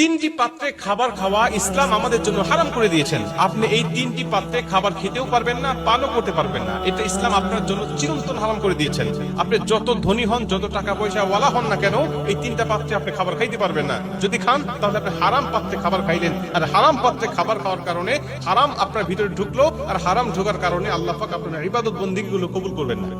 তিনটি পাত্রে খাবার খাওয়া ইসলাম আমাদের জন্য হারাম করে দিয়েছেন। আপনি এই তিনটি পাত্রে খাবার খেতেও পারবেন না, পানও করতে পারবেন না। এটা ইসলাম আপনার জন্য চিরন্তন হারাম করে দিয়েছেন। আপনি যত ধনী হন, যত টাকা পয়সা ওয়ালা হন না কেন, এই তিনটা পাত্রে আপনি খাবার খাইতে পারবেন না। যদি খান, তাহলে আপনি হারাম পাত্রে খাবার খাইলেন। আর হারাম পাত্রে খাবার খাওয়ার কারণে হারাম আপনার ভিতরে ঢুকলো, আর হারাম ঢোকার কারণে আল্লাহ পাক আপনার ইবাদত বন্দিগুলো কবুল করবেন না।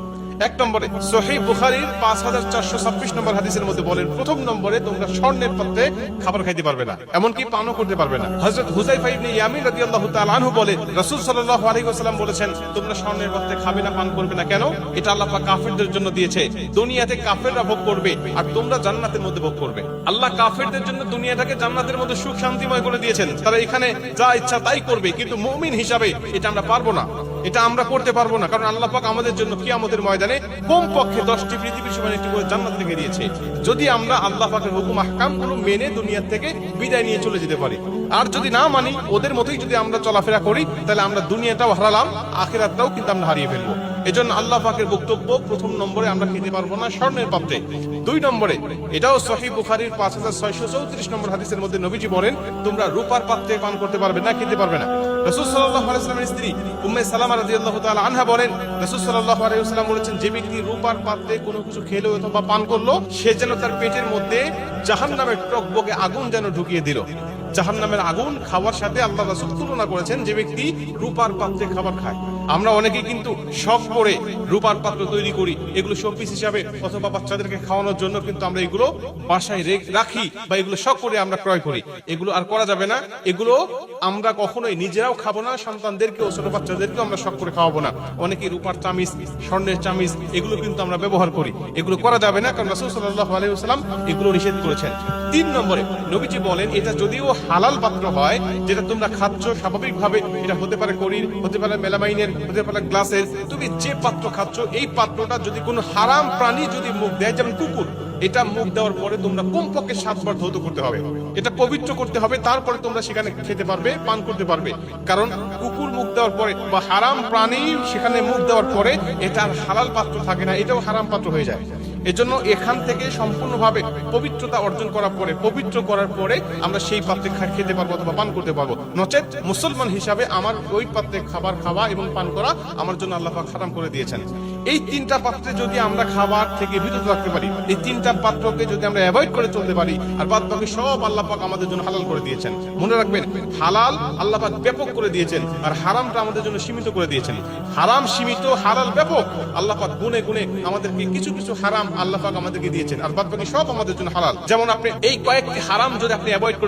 এক নম্বরে সহি বুখারির পাঁচ হাজার চারশো ছাব্বিশ নম্বর হাদিসের মধ্যে বলেন, প্রথম নম্বরে তোমরা স্বর্ণের পাত্রে খাবার খাইতে পারবে না, এমনকি পানও করতে পারবে না। হযরত হুজাইফা ইবনে ইয়ামিন রাদিয়াল্লাহু তাআলা আনহু বলে, রাসূল সাল্লাল্লাহু আলাইহি বলেছেন, তোমরা স্বর্ণের পাত্রে খাবে না, পান করবে না, কেন? এটা আল্লাহ কাফেরদের জন্য দিয়েছে। দুনিয়াতে কাফেররা ভোগ করবে, আর তোমরা জান্নাতের মধ্যে ভোগ করবে। আল্লাহ কাফেরদের জন্য দুনিয়াটাকে জান্নাতের মধ্যে সুখ শান্তিময় করে দিয়েছেন। তারা এখানে যা ইচ্ছা তাই করবে, কিন্তু মুমিন হিসাবে এটা আমরা পারব না। এটা আমরা করতে পারব না, কারণ আল্লাহ পাক আমাদের জন্য কি আমাদের ময়দানে কম পক্ষে দশটি পৃথিবীর সমান একটি করে জান্নাত রেখে দিয়েছে। যদি আমরা আল্লাহ পাকের হুকুম আহকামগুলো মেনে দুনিয়া থেকে বিদায় নিয়ে চলে যেতে পারি। আর যদি না মানি, ওদের মতোই যদি আমরা চলাফেরা করি, তাহলে আমরা দুনিয়াটাও হারালাম, আখেরাতটাও কিন্তু আমরা হারিয়ে ফেলব। এজন্য আল্লাহ পাকের বক্তব্য প্রথম নম্বরে আমরা খেতে পারব না, স্বর্ণের পাত্রে দুই নম্বরে, এটাও সহি বুখারির পাঁচ হাজার ছয়শো চৌত্রিশ নম্বর হাদিসের মধ্যে নবীজি বলেন, তোমরা রূপার পাত্রে পান করতে পারবে না, খেতে পারবে না। রসুল সাল্লাহ আলাইস্লামের স্ত্রী উম্মে সালামা রাদিয়াল্লাহু তাআলা আনহা বলেন, রসুল সাল্লাহ বলেছেন, যে ব্যক্তি রূপার পাত্রে কোনো কিছু খেলো অথবা পান করল, সে যেন তার পেটের মধ্যে জাহান্নামের টকবকে আগুন যেন ঢুকিয়ে দিল। জাহান্নামের আগুন খাওয়ার সাথে আল্লাহ রাসূল তুলনা করেছেন, যে ব্যক্তি রূপার পাত্রে খাবার খায়। আমরা অনেকে কিন্তু শখ করে রূপার পাত্র তৈরি করি, এগুলো শোপিস হিসাবে অথবা বাচ্চাদেরকে খাওয়ানোর জন্য কিন্তু আমরা এগুলো বাসায় রাখি বা এগুলো শখ করে আমরা ক্রয় করি। এগুলো আর করা যাবে না। এগুলো আমরা কখনোই নিজেরাও খাব না, সন্তানদেরকেও, ছোট বাচ্চাদেরকেও আমরা শখ করে খাওয়াবো না। অনেকে রূপার চামিজ স্বর্ণের চামিজ এগুলো কিন্তু আমরা ব্যবহার করি। এগুলো করা যাবে না কারণ রাসূল সাল্লাল্লাহু আলাইহি ওয়াসাল্লাম এগুলো নিষেধ করেছেন। তিন নম্বরে, নবীজি বলেন, এটা যদিও হালাল পাত্র হয়, যেটা তোমরা খাচ্ছ, স্বাভাবিকভাবে এটা হতে পারে করির, হতে পারে মেলামাইনের গ্লাসের। তুমি যে পাত্র খাচ্ছ, এই পাত্রটা যদি কোনো হারাম প্রাণী যদি মুখ দেয়, যেমন কুকুর, এটা মুখ দেওয়ার পরে তোমরা কমপক্ষে সাতবার ধৌত করতে হবে। এটা পবিত্র করতে হবে, তারপরে তোমরা সেখানে খেতে পারবে, পান করতে পারবে। কারণ কুকুর মুখ দেওয়ার পরে বা হারাম প্রাণী সেখানে মুখ দেওয়ার পরে এটা হালাল পাত্র থাকে না, এটাও হারাম পাত্র হয়ে যায়। এজন্য এখান থেকে সম্পূর্ণভাবে পবিত্রতা অর্জন করার পরে, পবিত্র করার পরে আমরা সেই পাত্রে খেতে পারব অথবা পান করতে পারব। নচেত মুসলমান হিসাবে আমার ওই পাত্রে খাবার খাওয়া এবং পান করা আমার জন্য আল্লাহ হারাম করে দিয়েছেন। এই তিনটা পাত্রে যদি আমরা খাবার থেকে বিরত রাখতে পারি, এই তিনটা পাত্রকে যদি আমরা অ্যাভয়েড করে চলতে পারি, আর বাদ বাকি সব আল্লাহ পাক আমাদের জন্য হালাল করে দিয়েছেন। মনে রাখবেন, হালাল আল্লাহ পাক ব্যাপক করে দিয়েছেন, আর হারামটা আমাদের জন্য সীমিত করে দিয়েছেন। হারাম সীমিত, হালাল ব্যাপক, আল্লাহ পাক গুনে গুনে আমাদেরকে কিছু কিছু হারাম আল্লাহ পাক আমাদেরকে দিয়েছেন, আর বাদ বাকি সব আমাদের জন্য হালাল। যেমন আপনি এই কয়েকটি হারাম যদি আপনি অ্যাভয়েড